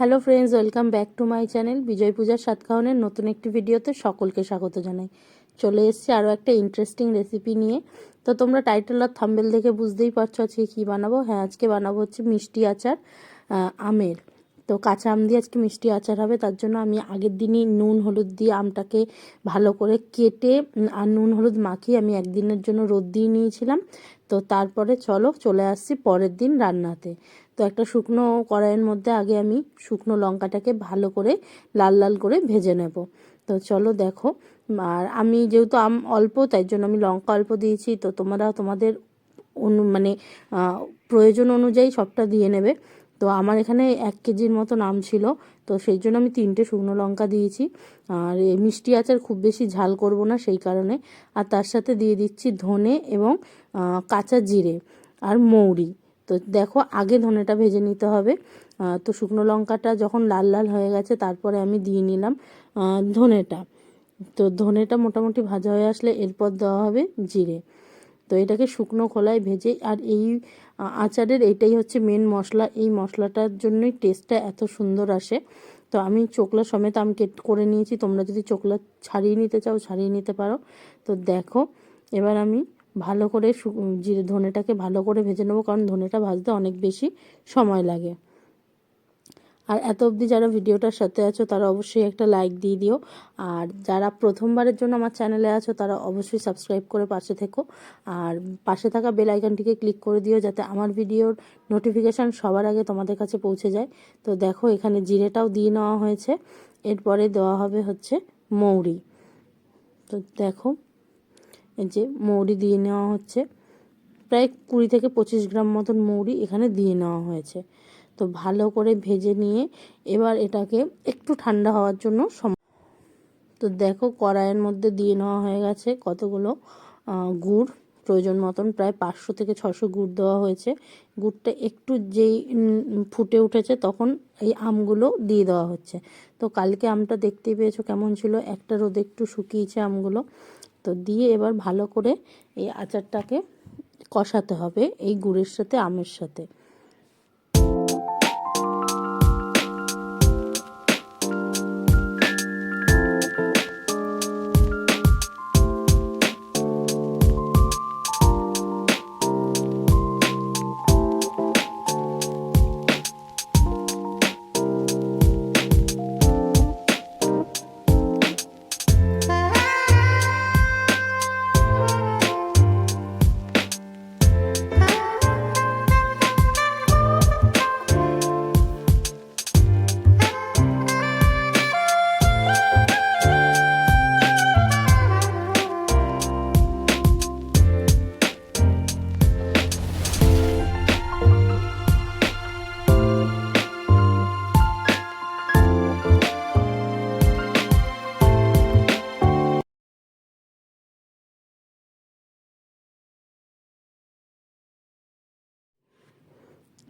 Hello friends welcome back to my channel বিজয় পূজার সাতকাহনের নতুন একটি ভিডিওতে সকলকে স্বাগত জানাই। চলে এসছি আরও একটা ইন্টারেস্টিং রেসিপি নিয়ে। তো তোমরা টাইটেল আর থাম্বেল দেখে বুঝতেই পারছ আজকে কী বানাবো। হ্যাঁ আজকে বানাবো হচ্ছে মিষ্টি আচার আমের। তো কাঁচা আম দিয়ে আজকে মিষ্টি আচার হবে, তার জন্য আমি আগের দিনই নুন, হলুদ দিয়ে আমটাকে ভালো করে কেটে আর নুন, হলুদ মাখিয়ে আমি একদিনের জন্য রোদ দিয়ে নিয়েছিলাম। তো তারপরে চলো চলে আসছি পরের দিন রান্নাতে। তো একটা শুকনো কড়াইয়ের মধ্যে আগে আমি শুকনো লঙ্কাটাকে ভালো করে লাল লাল করে ভেজে নেব। তো চলো দেখো, আর আমি যেহেতু আম অল্প, তাই জন্য আমি লঙ্কা অল্প দিয়েছি, তো তোমরা তোমাদের অনু মানে প্রয়োজন অনুযায়ী সবটা দিয়ে নেবে। তো আমার এখানে এক কেজির মতো নাম ছিল, তো সেই জন্য আমি তিনটে শুকনো লঙ্কা দিয়েছি। আর মিষ্টি আচার খুব বেশি ঝাল করব না সেই কারণে। আর তার সাথে দিয়ে দিচ্ছি ধনে এবং কাঁচা জিরে আর মৌরি। তো দেখো আগে ধনেটা ভেজে নিতে হবে। তো শুকনো লঙ্কাটা যখন লাল লাল হয়ে গেছে তারপরে আমি দিয়ে নিলাম ধনেটা। তো ধনেটা মোটামুটি ভাজা হয়ে আসলে এরপর দেওয়া হবে জিরে। তো এটাকে শুকনো খোলায় ভেজে আর এই আচারের এইটাই হচ্ছে মেন মশলা। এই মশলাটার জন্যই টেস্টটা এত সুন্দর আসে। তো আমি চোকলা সমেত আমি কেট করে নিয়েছি। তোমরা যদি চোকলা ছাড়িয়ে নিতে চাও, ছাড়িয়ে নিতে পারো। তো দেখো, এবার আমি ভালো করে জিরে ধনেটাকে ভালো করে ভেজে নেব। কারণ ধনেটা ভাজতে অনেক বেশি সময় লাগে। আর এত অবধি যারা ভিডিওটার সাথে আছো, তারা অবশ্যই একটা লাইক দিয়ে দিও। আর যারা প্রথমবারের জন্য আমার চ্যানেলে আছো, তারা অবশ্যই সাবস্ক্রাইব করে পাশে থেকো। আর পাশে থাকা বেল আইকনটিকে ক্লিক করে দিও, যাতে আমার ভিডিওর নোটিফিকেশান সবার আগে তোমাদের কাছে পৌঁছে যায়। তো দেখো, এখানে জিরেটাও দিয়ে নেওয়া হয়েছে। এরপরে দেওয়া হবে হচ্ছে মৌরি। তো দেখো, এই যে মৌরি দিয়ে নেওয়া হচ্ছে। প্রায় কুড়ি থেকে পঁচিশ গ্রাম মতন মৌরি এখানে দিয়ে নেওয়া হয়েছে। তো ভালো করে ভেজে নিয়ে এবার এটাকে একটু ঠান্ডা হওয়ার জন্য তো দেখো কড়াইয়ের মধ্যে দিয়ে নেওয়া হয়ে গেছে কতগুলো গুড়। প্রয়োজন মতন প্রায় পাঁচশো থেকে ছশো গুড় দেওয়া হয়েছে। গুড়টা একটু যেই ফুটে উঠেছে তখন এই আমগুলো দিয়ে দেওয়া হচ্ছে। তো কালকে আমটা দেখতেই পেয়েছ কেমন ছিল? একটা রোদে একটু শুকিয়েছে আমগুলো। তো দিয়ে এবার ভালো করে এই আচারটাকে কষাতে হবে এই গুড়ের সাথে, আমের সাথে।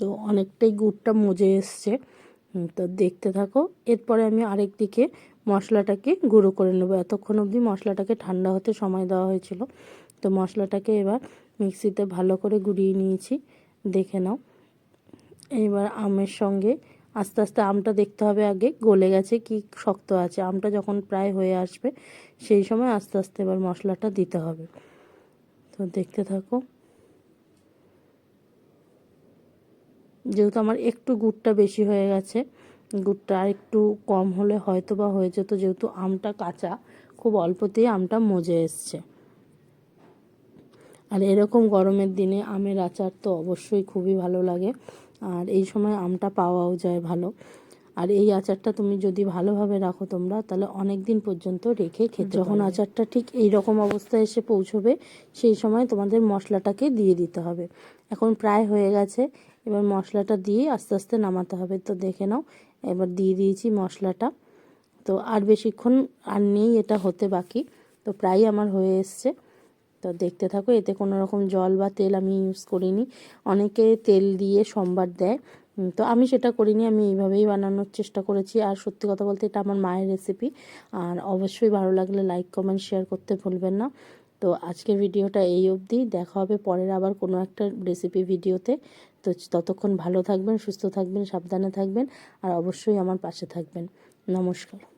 তো অনেকটাই গুড়টা মজে এসছে। তো দেখতে থাকো। এরপরে আমি আরেক দিকে মশলাটাকে গুঁড়ো করে নেব। এতক্ষণ অবধি মশলাটাকে ঠান্ডা হতে সময় দেওয়া হয়েছিল। তো মশলাটাকে এবার মিক্সিতে ভালো করে গুঁড়িয়ে নিয়েছি। দেখে নাও। এবার আমের সঙ্গে আস্তে আস্তে আমটা দেখতে হবে আগে। গলে গেছে কি শক্ত আছে? আমটা যখন প্রায় হয়ে আসবে সেই সময় আস্তে আস্তে এবার মশলাটা দিতে হবে। তো দেখতে থাকো। যেহেতু আমার একটু গুড়টা বেশি হয়ে গেছে, গুড়টা আর একটু কম হলে হয়তো বা হয়ে যেত, যেহেতু আমটা কাঁচা, খুব অল্পতেই আমটা মজে এসছে। আর এরকম গরমের দিনে আমের আচার তো অবশ্যই খুবই ভালো লাগে, আর এই সময় আমটা পাওয়াও যায় ভালো। আর এই আচারটা তুমি যদি ভালোভাবে রাখো তোমরা, তাহলে অনেক দিন পর্যন্ত রেখে খেতে যখন আচারটা ঠিক এই রকম অবস্থায় এসে পৌঁছবে, সেই সময় তোমাদের মশলাটাকে দিয়ে দিতে হবে। এখন প্রায় হয়ে গেছে, এবার মশলাটা দিয়ে আস্তে আস্তে নামাতে হবে। তো দেখে নাও, এবার দিয়ে দিয়েছি মশলাটা। তো আর বেশিক্ষণ আর নেই, এটা হতে বাকি। তো প্রায় আমার হয়ে এসছে। তো দেখতে থাকো, এতে কোনো রকম জল বা তেল আমি ইউজ করিনি। অনেকে তেল দিয়ে সম্বার দেয় তো আমি সেটা করিনি, আমি এইভাবেই বানানোর চেষ্টা করেছি। আর সত্যি কথা বলতে এটা আমার মায়ের রেসিপি আর অবশ্যই ভালো লাগলে লাইক কমেন্ট শেয়ার করতে ভুলবেন না। তো আজকের ভিডিওটা এই অবধি, দেখা হবে পরের আবার কোনো একটা রেসিপি ভিডিওতে। তো ততক্ষণ ভালো থাকবেন, সুস্থ থাকবেন, সাবধানে থাকবেন, আর অবশ্যই আমার পাশে থাকবেন। নমস্কার।